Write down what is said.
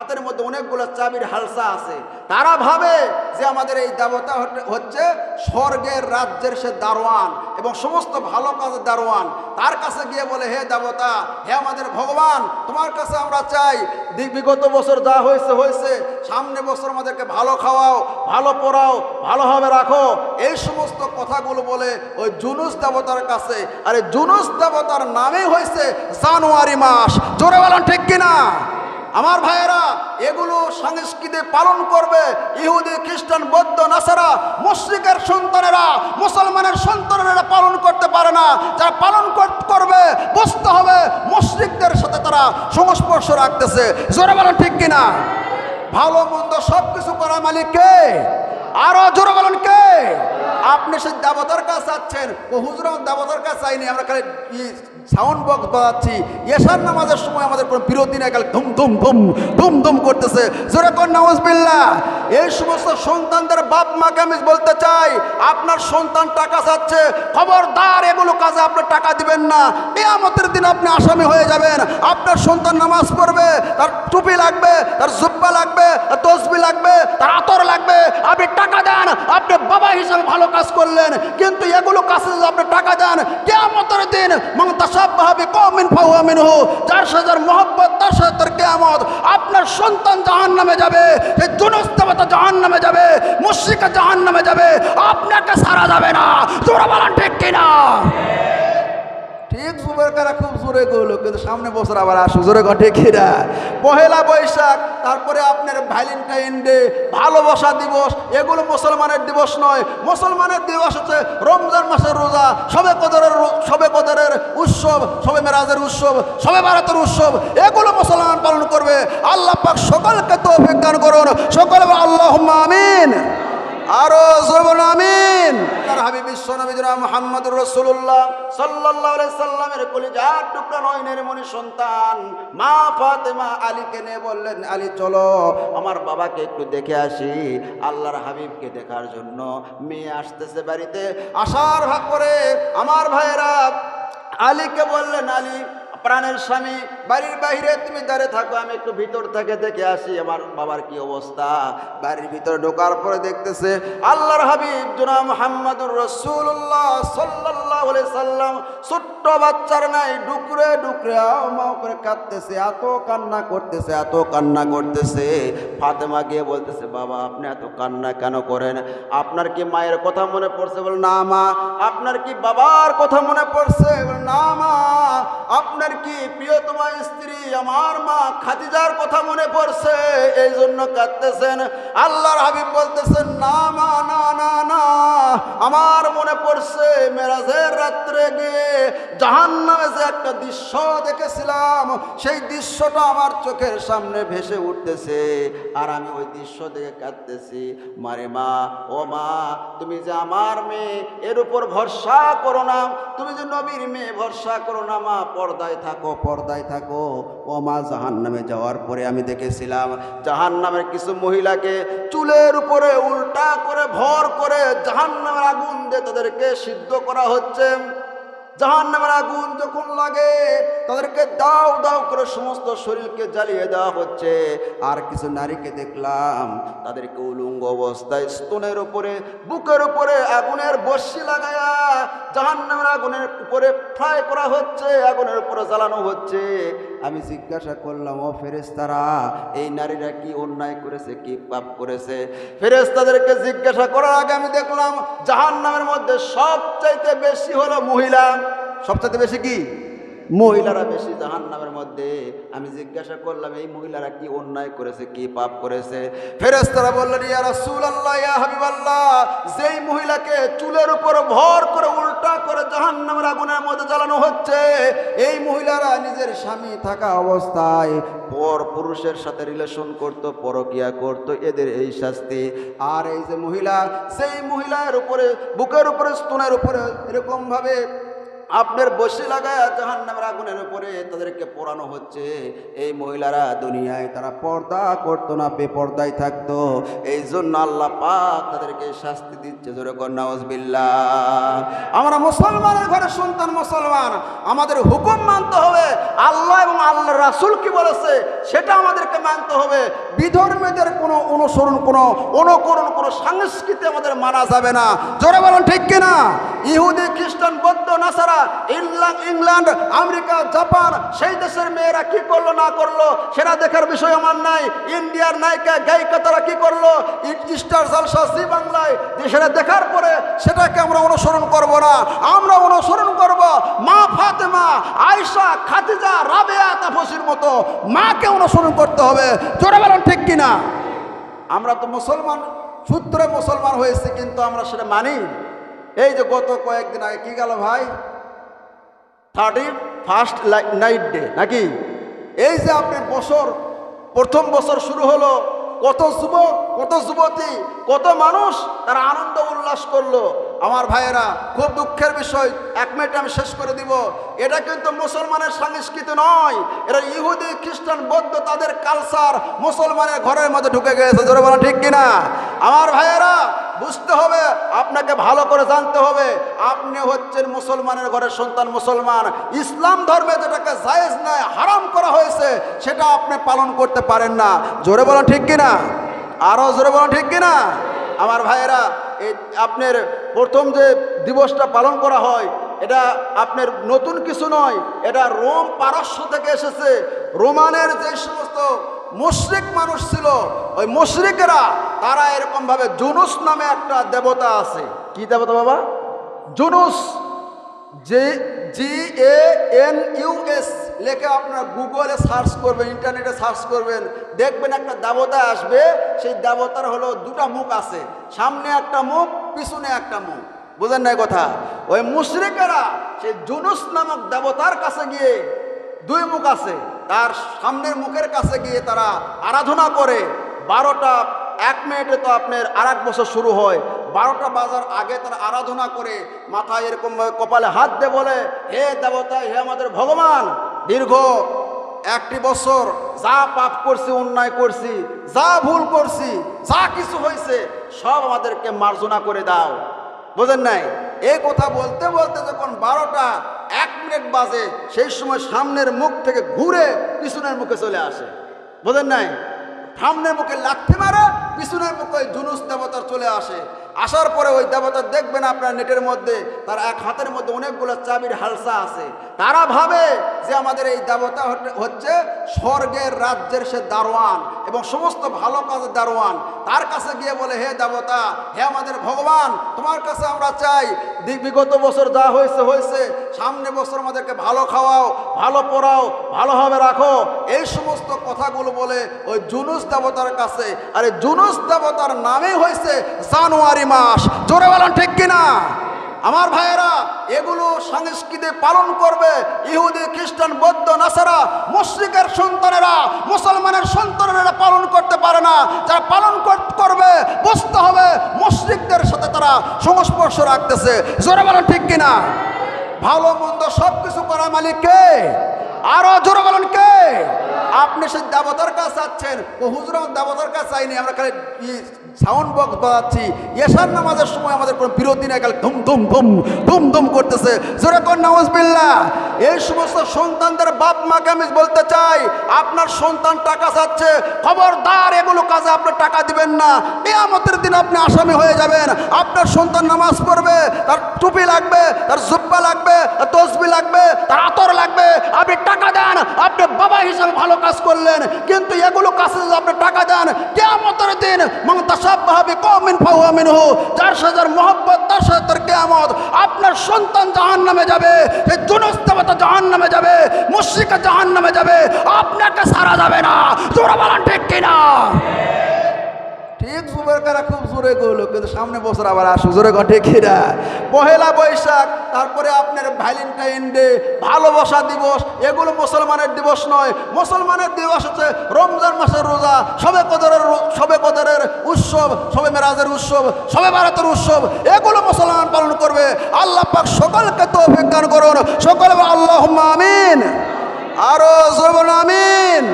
হাতের মধ্যে অনেকগুলো চাবির হালসা আছে। তারা ভাবে যে আমাদের এই দেবতা হচ্ছে স্বর্গের রাজ্যের সে দারোয়ান এবং সমস্ত ভালো কাজের দারোয়ান। তার কাছে গিয়ে বলে, হে দেবতা, হে আমাদের ভগবান, তোমার কাছে আমরা চাই বিগত বছর যা হয়েছে হয়েছে। সামনে বছর আমাদেরকে ভালো খাওয়াও, ভালো পড়াও, ভালোভাবে রাখো। এই সমস্ত কথাগুলো বলে ওই জুনুস দেবতার কাছে। আরে জুনুস দেবতার নামেই হয়েছে জানুয়ারি মাস। জোরে বলেন, ঠিক কিনা? আমার ভাইয়েরা, এগুলো সংস্কৃতি পালন করবে ইহুদি, খ্রিস্টান, বৌদ্ধ, নাসারা, মুশ্রিকের সন্তানেরা, মুসলমানের সন্তানেরা পালন করতে পারে না। যারা পালন করবে, বুঝতে হবে মুশ্রিকদের সাথে তারা সংস্পর্শ রাখতেছে। জোরে বলেন ঠিক কিনা? ভালো, মন্দ সব কিছু করা মালিক কে? আরও জোরে বলেন কে? আপনি সেই দেবতার কাছে যাচ্ছেন ও হুজুর দেবতার কাছে চাইনি আমরা খালি সাউন্ড বক্স বাজাচ্ছি। এশার নামাজের সময় আমাদের কোনো বিরতি নেই, খালি ধুম ধুম ধুম ধুম ধুম করতেছে। জোরে কর, নাউজবিল্লাহ। এই সমস্ত সন্তানদের বাপ মাকে আমি বলতে চাই, আপনার সন্তান টাকা চাচ্ছে, খবরদার এগুলো কাজে আপনি টাকা দিবেন না। কেয়ামতের দিন আপনি আসামি হয়ে যাবেন। আপনার সন্তান নামাজ পড়বে, তার টুপি লাগবে, তার জুব্বা লাগবে, তার তসবি লাগবে, তার আতর লাগবে। আপনি টাকা দেন, আপনি বাবা হিসেবে ভালো কাজ করলেন, কিন্তু এগুলো যদি আপনি টাকা দেন, কেয়ামতের দিন মং সব কওমিন কমিন যার সাথে যার মহব্বত, তার সাথে তার কেয়ামত, আপনার সন্তান জাহান নামে যাবে জাহান নামে যাবে জাহান্নামে যাবে নামে যাবে, আপনাকে সারা যাবে না। জোরা বলেন ঠিক কিনা? ঠিক সুবেরকারা খুব জোরে করল কিন্তু সামনে বছর আবার আসো জোরে ঘটে কিনা? পহেলা বৈশাখ, তারপরে আপনার ভ্যালেন্টাইন ডে ভালোবাসা দিবস। এগুলো মুসলমানের দিবস নয়। মুসলমানের দিবস হচ্ছে রমজান মাসের রোজা। সবে কদরের সবে কদরের উৎসব, সবে মেরাজের উৎসব, সবে ভারতের উৎসব। এগুলো মুসলমান পালন করবে। আল্লাহ পাক সকলকে তো অভিজ্ঞান করুন। সকল আল্লাহ আমিন। আরও জোরবন আমিন। তার হাবিব বিশ্ব নবী জনাব মুহাম্মদুর রাসূলুল্লাহ সাল্লাল্লাহু আলাইহি সাল্লামের কলিজার টুকরা নয়নের মনি সন্তান, মা ফাতেমা আলীকে নিয়ে বললেন, আলী, চলো আমার বাবাকে একটু দেখে আসি। আল্লাহর হাবিবকে দেখার জন্য মেয়ে আসতেছে বাড়িতে। আসার ভাগ করে আমার ভাইয়েরা আলীকে বললেন, আলী প্রাণের স্বামী, বাড়ির বাহিরে তুমি দাঁড়িয়ে থাকো, আমি একটু ভিতর থেকে দেখে আসি আমার বাবার কি অবস্থা। বাড়ির ভিতরে ঢোকার পরে দেখতেছে, আল্লাহর হাবিব জোনা মোহাম্মদুর রসুল্লাহ সাল্লাহ ছোট্ট বাচ্চার নাই, ডুকরে ডুকরে মাও করে কাঁদতেছে, এত কান্না করতেছে, এত কান্না করতেছে। ফাতেমা গিয়ে বলতেছে, বাবা, আপনি এত কান্না কেন করেন? আপনার কি মায়ের কথা মনে পড়ছে? বল, না মা, আপনার কি বাবার কথা মনে পড়ছে? না মা, আপনার কি প্রিয়তমা স্ত্রী আমার মা খাদিজার কথা মনে পড়ছে? এই জন্য কাঁদতেছেন। আল্লাহর হাবিব বলতেছেন, না মা, না না না আমার মনে পড়ছে, মেরাজের রাত্রে গিয়ে জাহান নামে যে একটা দৃশ্য দেখেছিলাম, সেই দৃশ্যটা আমার চোখের সামনে ভেসে উঠতেছে। আর আমি ওই দৃশ্য দেখে কাঁদতেছি, মারে মা, ও মা, তুমি যে আমার মেয়ে, এর উপর ভরসা করো না, তুমি যে নবীর মেয়ে, ভরসা করো না, মা, পর্দায় থাকো পর্দায় থাকো। ও মা জাহান নামে যাওয়ার পরে আমি দেখেছিলাম জাহান নামের কিছু মহিলাকে চুলের উপরে উল্টা করে ভর করে জাহান নামের আগুন দিয়ে তাদেরকে সিদ্ধ করা হচ্ছে। জাহান নামের আগুন যখন লাগে, তাদেরকে দাও দাও করে সমস্ত শরীরকে জ্বালিয়ে দেওয়া হচ্ছে। আর কিছু নারীকে দেখলাম, তাদেরকে উলঙ্গ অবস্থায় স্তনের উপরে, বুকের উপরে আগুনের বর্ষি লাগায়া জাহান নামের আগুনের উপরে ফ্রাই করা হচ্ছে, আগুনের উপরে জ্বালানো হচ্ছে। আমি জিজ্ঞাসা করলাম, ও ফেরেস্তারা এই নারীরা কি অন্যায় করেছে, কি পাপ করেছে? ফেরেস্তাদেরকে জিজ্ঞাসা করার আগে আমি দেখলাম জাহান নামের মধ্যে সবচাইতে বেশি হলো মহিলা। সবচাইতে বেশি কি? মহিলারা বেশি জাহান নামের মধ্যে। আমি জিজ্ঞাসা করলাম, এই মহিলারা কি অন্যায় করেছে, কি পাপ করেছে? ফেরেস্তারা বললেন, ইয়া রাসূলুল্লাহ, ইয়া যেই মহিলাকে চুলের উপর ভর করে উল্টা করে জাহান নামের আগুনের মধ্যে জ্বালানো হচ্ছে, এই মহিলারা নিজের স্বামী থাকা অবস্থায় পর পুরুষের সাথে রিলেশন করত, পরকিয়া করত, এদের এই শাস্তি। আর এই যে মহিলা, সেই মহিলার উপরে, বুকের উপরে, স্তনের উপরে এরকম ভাবে আপনার বসে লাগায় জাহান নামের আগুনের উপরে তাদেরকে পোড়ানো হচ্ছে। এই মহিলারা দুনিয়ায় তারা পর্দা করতো না, বেপর্দায় থাকতো। এই জন্য আল্লাহ পাক তাদেরকে শাস্তি দিচ্ছে। জোরে কন্যাউজবিল্লা আমরা মুসলমানের ঘরে সন্তান মুসলমান, আমাদের হুকুম মানতে হবে। আল্লাহ এবং আল্লাহ রাসুল কি বলেছে? সেটা আমাদেরকে মানতে হবে। বিধর্মীদের কোনো অনুসরণ, কোনো অনুকরণ, কোনো সংস্কৃতি আমাদের মানা যাবে না। জোরে বলুন, ঠিক কিনা? ইহুদি, খ্রিস্টান, বৌদ্ধ, নাসারা ইংল্যান্ড আমেরিকা, জাপান, সেই দেশের মেয়েরা কি করল, না করল, সেটা দেখার বিষয় আমার নাই। ইন্ডিয়ার নায়িকা গায়িকা তারা কি করল? স্টার জলসা, জি বাংলায় সেটা দেখার পরে সেটাকে আমরা অনুসরণ করব না। আমরা অনুসরণ করব মা ফাতেমা আয়সা খাদিজা, রাবেয়া, তাফসির মতো মাকে অনুসরণ করতে হবে। জোরে বলেন ঠিক কিনা? আমরা তো মুসলমান, সূত্রে মুসলমান হয়েছে, কিন্তু আমরা সেটা মানি। এই যে গত কয়েকদিন আগে কি গেল ভাই? থার্টি ফার্স্ট নাইট ডে, নাকি? এই যে আপনি বছর, প্রথম বছর শুরু হলো, কত যুবক কত যুবতী, কত মানুষ তারা আনন্দ উল্লাস করল। আমার ভাইয়েরা, খুব দুঃখের বিষয়, এক মিনিট আমি শেষ করে দিব। এটা কিন্তু মুসলমানের সংস্কৃতি নয়, এটা ইহুদি, খ্রিস্টান, বৌদ্ধ, তাদের কালচার মুসলমানের ঘরের মধ্যে ঢুকে গেছে। জোরে বলা ঠিক কিনা? আমার ভাইয়েরা বুঝতে হবে, আপনাকে ভালো করে জানতে হবে। আপনি হচ্ছেন মুসলমানের ঘরের সন্তান মুসলমান। ইসলাম ধর্মে যেটাকে জায়েজ নয়, হারাম করা হয়েছে, সেটা আপনি পালন করতে পারেন না। জোরে বলা ঠিক কিনা? আরও জোরে বলা ঠিক কিনা? আমার ভাইয়েরা, এই আপনার প্রথম যে দিবসটা পালন করা হয়, এটা আপনার নতুন কিছু নয়, এটা রোম পারস্য থেকে এসেছে। রোমানের যে সমস্ত মুশরিক মানুষ ছিল, ওই মুশরিকেরা তারা এরকম ভাবে জুনুস নামে একটা দেবতা আছে। কি দেবতা বাবা? জুনুস। যে G A N U S লেখে আপনারা গুগলে সার্চ করবেন, ইন্টারনেটে সার্চ করবেন, দেখবেন একটা দেবতা আসবে, সেই দেবতার হলো দুটা মুখ আছে। সামনে একটা মুখ, পিছনে একটা মুখ। বুঝেন না কথা? ওই মুশরিকেরা সেই জুনুস নামক দেবতার কাছে গিয়ে দুই মুখ আছে। তার সামনের মুখের কাছে গিয়ে তারা আরাধনা করে। বারোটা এক মিনিটে তো আপনার আর বছর শুরু হয়। বারোটা বাজার আগে তারা আরাধনা করে মাথায় এরকম কপালে হাত দিয়ে বলে, হে দেবতা, হে আমাদের ভগবান, দীর্ঘ একটি বছর যা পাপ করছি, অন্যায় করছি, যা ভুল করছি, যা কিছু হয়েছে, সব আমাদেরকে মার্জনা করে দাও। বোঝেন নাই? এই কথা বলতে বলতে যখন বারোটা এক মিনিট বাজে, সেই সময় সামনের মুখ থেকে ঘুরে পিছনের মুখে চলে আসে। বোঝেন নাই? সামনের মুখে লাথি মারে পিছনের মুখে জুলুস দেবতার চলে আসে। আসার পরে ওই দেবতা দেখবেন আপনার নেটের মধ্যে, তার এক হাতের মধ্যে অনেকগুলো চাবির হালসা আছে। তারা ভাবে যে আমাদের এই দেবতা হচ্ছে স্বর্গের রাজ্যের সে দারোয়ান এবং সমস্ত ভালো কাজের দারোয়ান। তার কাছে গিয়ে বলে, হে দেবতা, হে আমাদের ভগবান, তোমার কাছে আমরা চাই বিগত বছর যা হয়েছে হয়েছে। সামনে বছর আমাদেরকে ভালো খাওয়াও, ভালো পড়াও, ভালোভাবে রাখো। এই সমস্ত কথাগুলো বলে ওই জুনুস দেবতার কাছে, আরে জুনুস দেবতার নামেই হয়েছে জানুয়ারি মাস। জোরে বলেন, ঠিক কিনা? আমার ভাইয়েরা, এগুলো সংস্কৃতি পালন করবে ইহুদি, খ্রিস্টান, বৌদ্ধ, নাসারা, মুশ্রিকের সন্তানেরা, মুসলমানের সন্তানেরা পালন করতে পারে না। যারা পালন করবে, বুঝতে হবে মুশ্রিকদের সাথে তারা সংস্পর্শ রাখতেছে। জোরে বলেন, ঠিক কিনা? ভালো, মন্দ সব কিছু করা মালিক কে? আরও জোরে বলেন কে? আপনি সেই দেবতার কাছে চাচ্ছেন ও হুজুর দেবতার কাছে চাইনি আমরা খালি সাউন্ড বক্স বাজাচ্ছি। এশার নামাজের সময় আমাদের কোনো বিরতি নেই, খালি ধুম ধুম ধুম ধুম ধুম করতেছে। জোরে কোন নামাজ বিল্লা এই সমস্ত সন্তানদের বাপ মাকে আমি বলতে চাই, আপনার সন্তান টাকা চাচ্ছে, খবরদার এগুলো কাজে আপনি টাকা দিবেন না। কেয়ামতের দিন আপনি আসামি হয়ে যাবেন। আপনার সন্তান নামাজ পড়বে, তার টুপি লাগবে, তার জুব্বা লাগবে, তার তসবি লাগবে, তার আতর লাগবে। আপনি টাকা দেন, আপনি বাবা হিসেবে ভালো কাজ করলেন, কিন্তু এগুলো কাজে যদি আপনি টাকা দেন, কেয়ামতের দিন মমতা সব ভাবে কমিন ফাহুয়ামিন হু যার সাথে যার মোহব্বত, তার সাথে তার কেয়ামত। আপনার সন্তান জাহান নামে যাবে এই জুনুস দেবতা জাহান নামে যাবে মুশ্রিকা জাহান নামে যাবে, আপনাকে সারা যাবে না। জোরা বলেন ঠিক কিনা? ঠিক যুবকেরা খুব জোরে করল কিন্তু সামনে বছর আবার আসুক। জোরে ঘটে খিরা পহেলা বৈশাখ, তারপরে আপনার ভ্যালেন্টাইন ডে ভালোবাসা দিবস, এগুলো মুসলমানের দিবস নয়। মুসলমানের দিবস হচ্ছে রমজান মাসের রোজা, সবে কদরের সবে কদরের উৎসব, সবে মেরাজের উৎসব, সবে ভারতের উৎসব, এগুলো মুসলমান পালন করবে। আল্লাহ পাক সকলকে তো অভিজ্ঞান করুন। সকল আল্লাহ আমিন। আরও জোর বলুন, আমিন।